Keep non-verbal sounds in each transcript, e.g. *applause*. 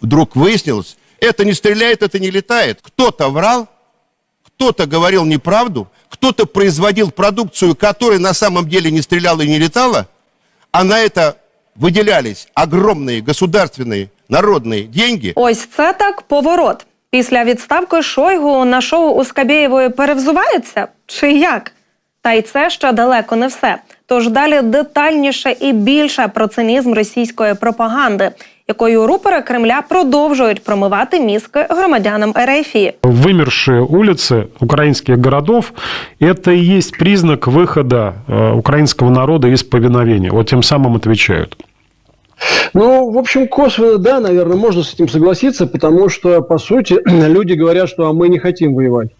вдруг выяснилось, это не стреляет, это не летает. Кто-то врал, кто-то говорил неправду, кто-то производил продукцию, которая на самом деле не стреляла и не летала, а на это выделялись огромные государственные народные деньги. Ось це так поворот. Після відставки Шойгу на шоу у Скабєєвої перевзувається? Чи як? Та й це ще далеко не все. Тож далі детальніше і більше про цинізм російської пропаганди, якою рупори Кремля продовжують промивати мізки громадянам Ерефії. Вымершие улицы украинских городов – это и есть признак выхода э, украинского народа из повиновения. Вот тем самым отвечают. Ну, в общем, косвенно, да, наверное, можно с этим согласиться, потому что, по сути, *clears throat* люди говорят, что а мы не хотим воевать.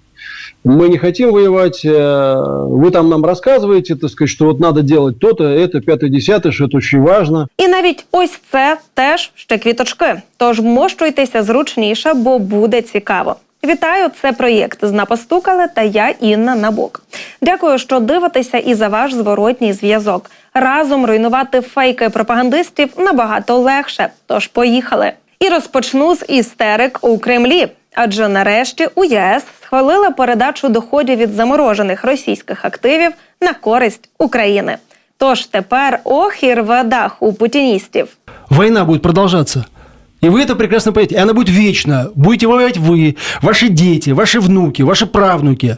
Мы не хотим воевать, э, вы там нам рассказываете, так сказать, что вот надо делать то-то, это, пятое, десятое, что это очень важно. І навіть ось це теж ще квіточки. Тож вмощуйтеся зручніше, бо буде цікаво. Вітаю, це проєкт «Зна постукали» та я Інна Набок. Дякую, що дивитеся і за ваш зворотній зв'язок. Разом руйнувати фейки пропагандистів набагато легше. Тож поїхали. І розпочну з істерик у Кремлі. Адже нарешті у ЄС схвалили передачу доходів від заморожених російських активів на користь України. Тож тепер ох і рве дах у путіністів. Война будет продолжаться. И вы это прекрасно понимаете. И она будет вечна. Будете воевать вы, ваши дети, ваши внуки, ваши правнуки.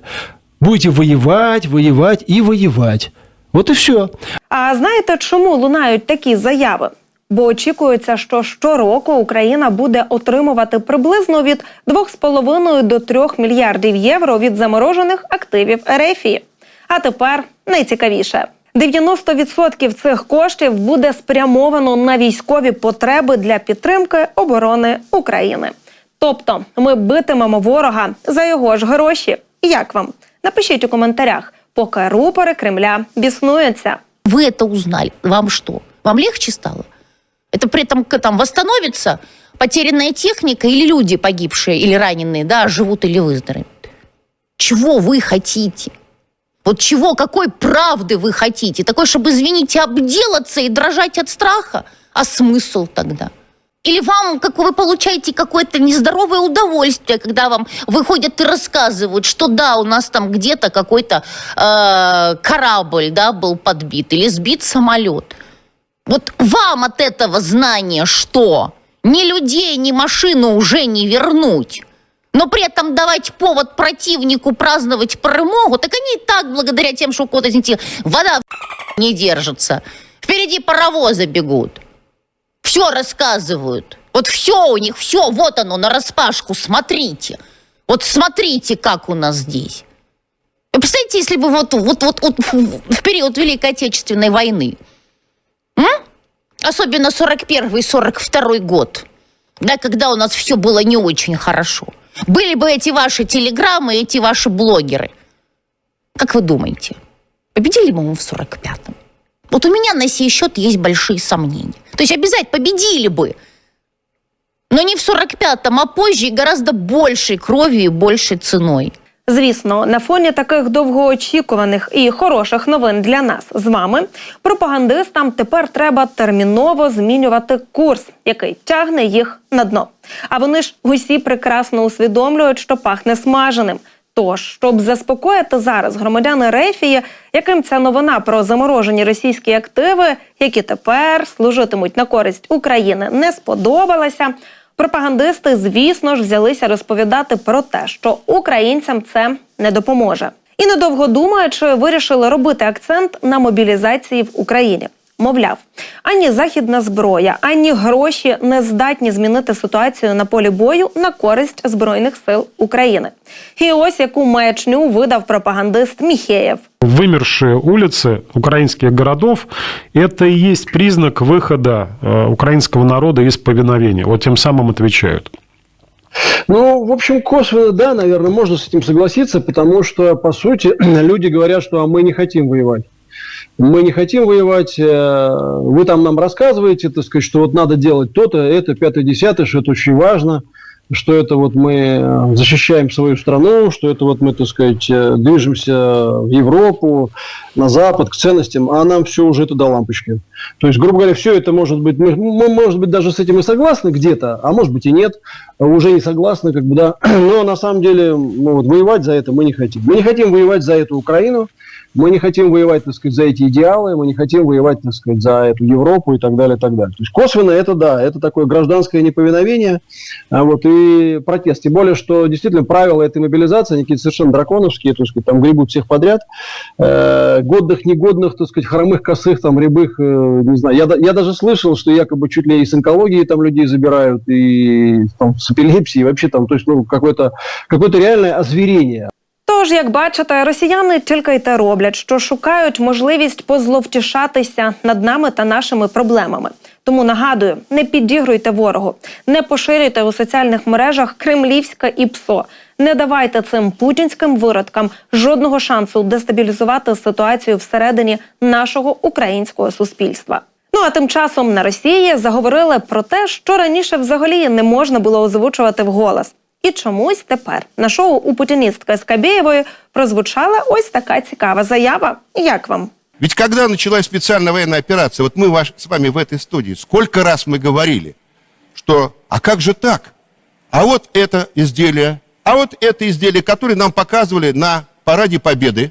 Будете воевать, воевать и воевать. Вот и все. А знаєте, чому лунають такі заяви? Бо очікується, що щороку Україна буде отримувати приблизно від 2,5 до 3 мільярдів євро від заморожених активів РФІ. А тепер найцікавіше. 90% цих коштів буде спрямовано на військові потреби для підтримки оборони України. Тобто ми битимемо ворога за його ж гроші. Як вам? Напишіть у коментарях, поки рупори Кремля біснуються. Вы это узнали. Вам что? Вам легче стало? Это при этом там восстановится потерянная техника или люди погибшие или раненые, да, живут или выздоровеют? Чего вы хотите? Вот чего, какой правды вы хотите? Такой, чтобы, извините, обделаться и дрожать от страха? А смысл тогда? Или вам, как вы получаете какое-то нездоровое удовольствие, когда вам выходят и рассказывают, что да, у нас там где-то какой-то э, корабль, да, был подбит или сбит самолет. Вот вам от этого знания что? Ни людей, ни машину уже не вернуть. Но при этом давать повод противнику праздновать перемогу, так они и так, благодаря тем, что кого-то, извините, вода не держится. Впереди паровозы бегут. Все рассказывают. Вот все у них, все, вот оно, на распашку, смотрите. Вот смотрите, как у нас здесь. Вы представляете, если бы вот, вот, вот, вот в период Великой Отечественной войны, м? особенно 41 и 42 год, да, когда у нас все было не очень хорошо, были бы эти ваши телеграммы, эти ваши блогеры. Как вы думаете, победили бы мы в 45-м? Вот у меня на сей счет есть большие сомнения. То есть обязательно победили бы. Но не в 45-м, а позже и гораздо большей кровью и большей ценой. Звісно, на фоні таких довгоочікуваних і хороших новин для нас з вами пропагандистам тепер треба терміново змінювати курс, який тягне їх на дно. А вони ж усі прекрасно усвідомлюють, що пахне смаженим. Тож, щоб заспокоїти зараз громадяни Рефії, яким ця новина про заморожені російські активи, які тепер служитимуть на користь України, не сподобалася. Пропагандисти, звісно ж, взялися розповідати про те, що українцям це не допоможе. І недовго думаючи, вирішили робити акцент на мобілізації в Україні. Мовляв, ані західна зброя, ані гроші не здатні змінити ситуацію на полі бою на користь збройних сил України. І ось яку маячню видав пропагандист Міхеєв. Вымершие улицы украинских городов – это и есть признак выхода э, украинского народа из повиновения. Вот тем самым отвечают. Ну, в общем, косвенно, да, наверное, можно с этим согласиться, потому что, по сути, *clears throat* люди говорят, что а мы не хотим воевать. Мы не хотим воевать, э, вы там нам рассказываете, так сказать, что вот надо делать то-то, это, пятое, десятое, что это очень важно. что это вот мы э, защищаем свою страну, что это вот мы, так сказать, э, движемся в Европу, на Запад, к ценностям, а нам все уже это до лампочки. То есть, грубо говоря, все это может быть, мы, мы, может быть, даже с этим и согласны где-то, а может быть и нет, уже не согласны, как бы, да. *clears throat* Но на самом деле, ну, вот, воевать за это мы не хотим. Мы не хотим воевать за эту Украину, мы не хотим воевать, так сказать, за эти идеалы, мы не хотим воевать, так сказать, за эту Европу и так далее, и так далее. То есть косвенно это да, это такое гражданское неповиновение а вот, и протест. Тем более, что действительно правила этой мобилизации, они какие-то совершенно драконовские, то есть там гребут всех подряд, э, годных, негодных, так сказать, хромых, косых, там, рябых, э, не знаю. Я, я даже слышал, что якобы чуть ли и с онкологией там людей забирают, и там, с эпилепсией, вообще там, то есть, ну, какое-то какое реальное озверение. Тож, як бачите, росіяни тільки й те роблять, що шукають можливість позловтішатися над нами та нашими проблемами. Тому нагадую, не підігруйте ворогу, не поширюйте у соціальних мережах кремлівське і псо. Не давайте цим путінським виродкам жодного шансу дестабілізувати ситуацію всередині нашого українського суспільства. Ну а тим часом на Росії заговорили про те, що раніше взагалі не можна було озвучувати вголос. І чомусь тепер на шоу у путіністки Скабєєвої прозвучала ось така цікава заява. Як вам? Ведь когда началась специальная военная операция, вот мы ваш, с вами в этой студии, сколько раз мы говорили, что а как же так? А вот это изделие, а вот это изделие, которое нам показывали на параде Победы, ка- э,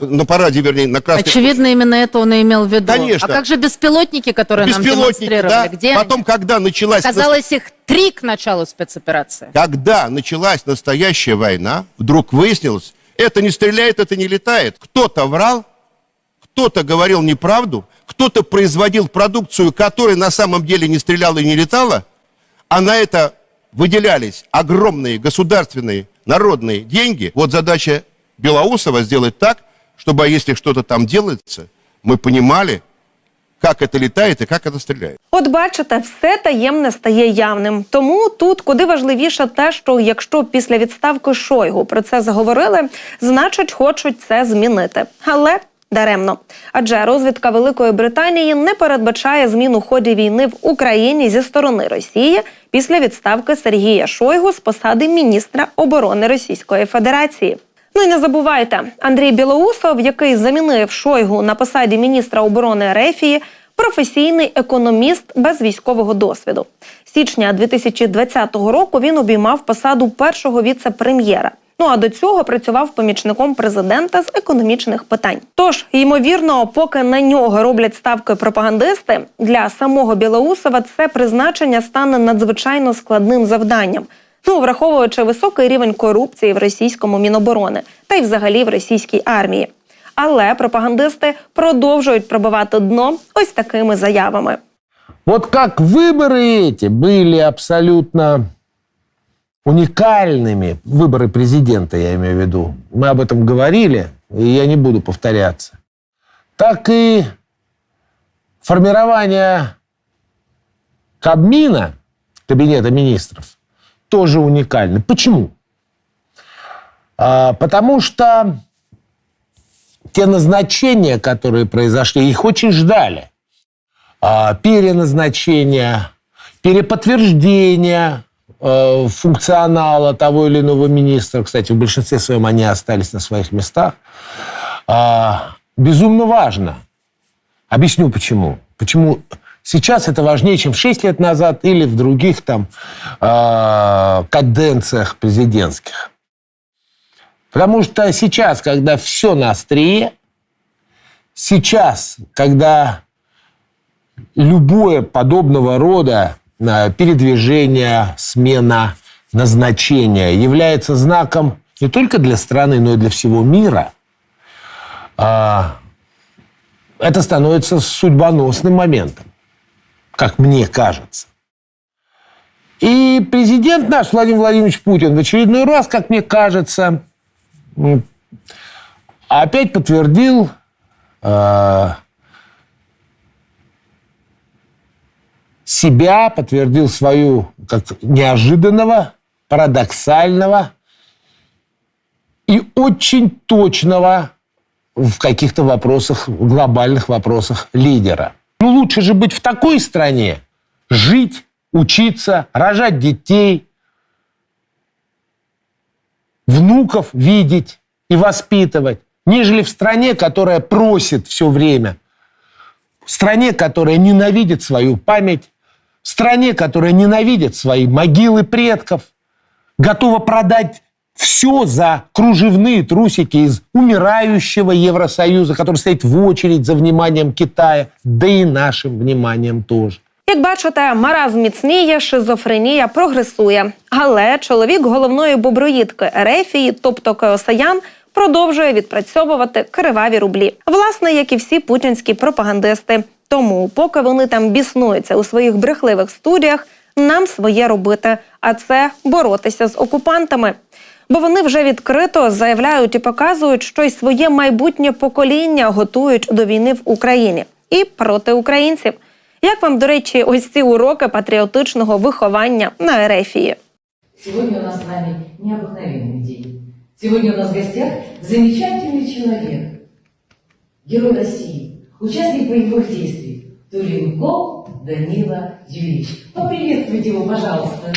на параде, вернее, на Красной Очевидно, именно это он и имел в виду. Конечно. А как же беспилотники, которые нам Беспилотники, демонстрировали? да. Где Потом, когда началась... они? Оказалось, их три к началу спецоперации. Когда началась настоящая война, вдруг выяснилось, это не стреляет, это не летает. Кто-то врал, кто-то говорил неправду, кто-то производил продукцию, которая на самом деле не стреляла и не летала, а на это выделялись огромные государственные народные деньги. Вот задача Белоусова сделать так, чтобы, а если что-то там делается, мы понимали, как это летает и как это стреляет. От бачите, все таємне стає явним. Тому тут куди важливіше те, що якщо після відставки Шойгу про це заговорили, значить хочуть це змінити. Але даремно. Адже розвідка Великої Британії не передбачає змін у ході війни в Україні зі сторони Росії після відставки Сергія Шойгу з посади міністра оборони Російської Федерації. Ну і не забувайте, Андрій Білоусов, який замінив Шойгу на посаді міністра оборони Рефії, професійний економіст без військового досвіду. З Січня 2020 року він обіймав посаду першого віце-прем'єра. Ну а до цього працював помічником президента з економічних питань. Тож, ймовірно, поки на нього роблять ставки пропагандисти, для самого Білоусова це призначення стане надзвичайно складним завданням. Ну, враховуючи високий рівень корупції в російському міноборони та й взагалі в російській армії. Але пропагандисти продовжують пробивати дно ось такими заявами. Вот как выборы эти были абсолютно уникальными, выборы президента, я имею в виду, мы об этом говорили, и я не буду повторяться, так и формирование Кабмина, Кабинета министров, Тоже уникально. Почему? А, потому что те назначения, которые произошли, их очень ждали. А, переназначения, переподтверждения э, функционала того или иного министра. Кстати, в большинстве своем они остались на своих местах. А, безумно важно. Объясню почему. Почему сейчас это важнее, чем 6 лет назад или в других там э, каденциях президентских. Потому что сейчас, когда все на острие, сейчас, когда любое подобного рода э, передвижение, смена назначения является знаком не только для страны, но и для всего мира, а, это становится судьбоносным моментом, как мне кажется. И президент наш Владимир Владимирович Путин в очередной раз, как мне кажется, опять подтвердил э, себя, подтвердил свою как неожиданного, парадоксального и очень точного в каких-то вопросах, глобальных вопросах лидера. Ну, лучше же быть в такой стране, жить, учиться, рожать детей, внуков видеть и воспитывать, нежели в стране, которая просит все время, в стране, которая ненавидит свою память, в стране, которая ненавидит свои могилы предков, готова продать все за кружевные трусики из умирающего Евросоюза, который стоит в очередь за вниманием Китая, да и нашим вниманием тоже. Як бачите, маразм міцніє, шизофренія прогресує. Але чоловік головної боброїдки Ерефії, тобто Кеосаян, продовжує відпрацьовувати криваві рублі. Власне, як і всі путінські пропагандисти. Тому, поки вони там біснуються у своїх брехливих студіях, нам своє робити, а це боротися з окупантами Бо вони вже відкрито заявляють і показують, що й своє майбутнє покоління готують до війни в Україні і проти українців. Як вам, до речі, ось ці уроки патріотичного виховання на Ерефії? Сегодня у нас с вами необыкновенный день. Сегодня у нас в гостях замечательный человек, герой России, участник боевых действий Туленков Данила Юрьевич. Поприветствуйте его, пожалуйста.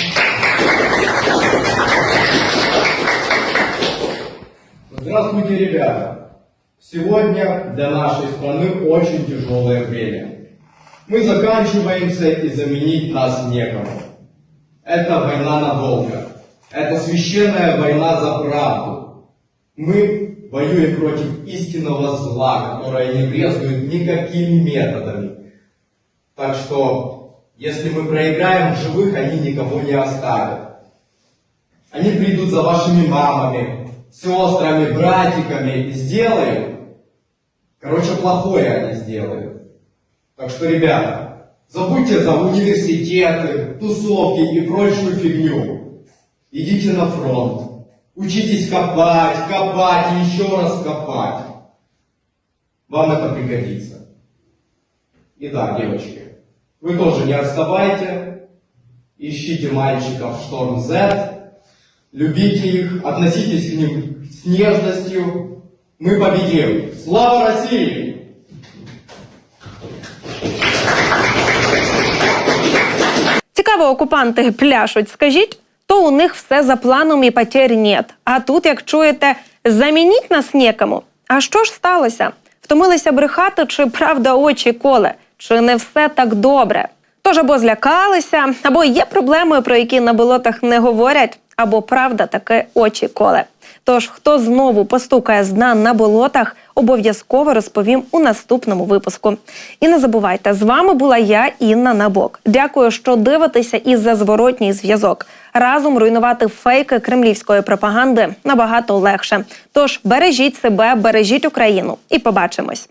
Здравствуйте, ребята! Сегодня для нашей страны очень тяжелое время. Мы заканчиваемся и заменить нас некому. Это война надолго. Это священная война за правду. Мы воюем против истинного зла, которое не брезгует никакими методами. Так что, если мы проиграем живых, они никого не оставят. Они придут за вашими мамами, сестрами, братиками и сделают. Короче, плохое они сделают. Так что, ребята, забудьте за университеты, тусовки и прочую фигню. Идите на фронт. Учитесь копать, копать и еще раз копать. Вам это пригодится. И да, девочки, вы тоже не отставайте. Ищите мальчиков в Шторм Z. Любите их, относитесь к ним с нежностью. Мы победим! Слава России! Цікаво, окупанти пляшуть, скажіть, то у них все за планом і потерь нет. А тут, як чуєте, замініть нас некому. А що ж сталося? Втомилися брехати, чи правда очі коле? Чи не все так добре? Тож або злякалися, або є проблеми, про які на болотах не говорять, або правда таки очі коле. Тож, хто знову постукає з дна на болотах, обов'язково розповім у наступному випуску. І не забувайте, з вами була я, Інна Набок. Дякую, що дивитеся і за зворотній зв'язок. Разом руйнувати фейки кремлівської пропаганди набагато легше. Тож бережіть себе, бережіть Україну і побачимось.